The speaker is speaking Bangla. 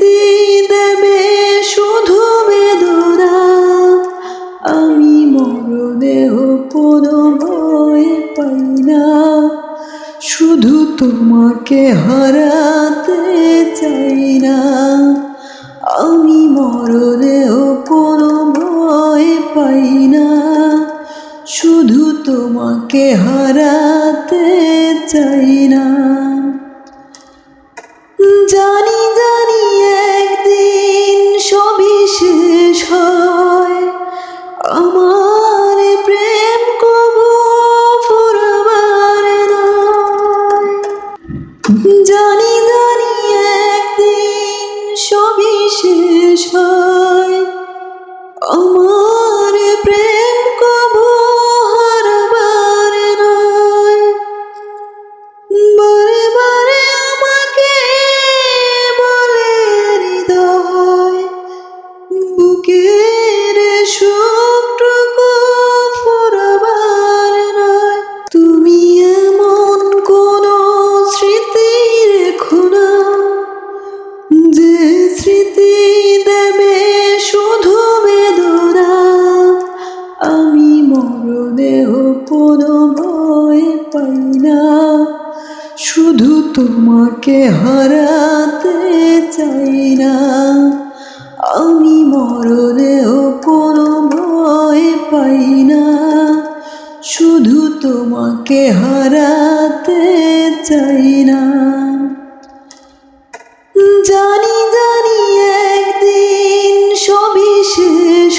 স্মৃতি দেবে শুধু বেদনা। আমি মরদেহ কোনো ভয় পাই না। শুধু তোমাকে হারাতে চাই না। আমি মরদেহ কোনো ভয় পাই না। শুধু তোমাকে হারাতে চাই না। যা জানি জানি একদিন সবই শেষ হয়। আমার প্রেম কবু হারবার নয়। বারে বারে আমাকে বলে হৃদয়, বুকের সুখটুকু ভয় পাই না শুধু তোমাকে হারাতে চাই না আমি মরণেও কোনো ভয় পাই না শুধু তোমাকে হারাতে চাই না জানি জানি একদিন সবিশেষ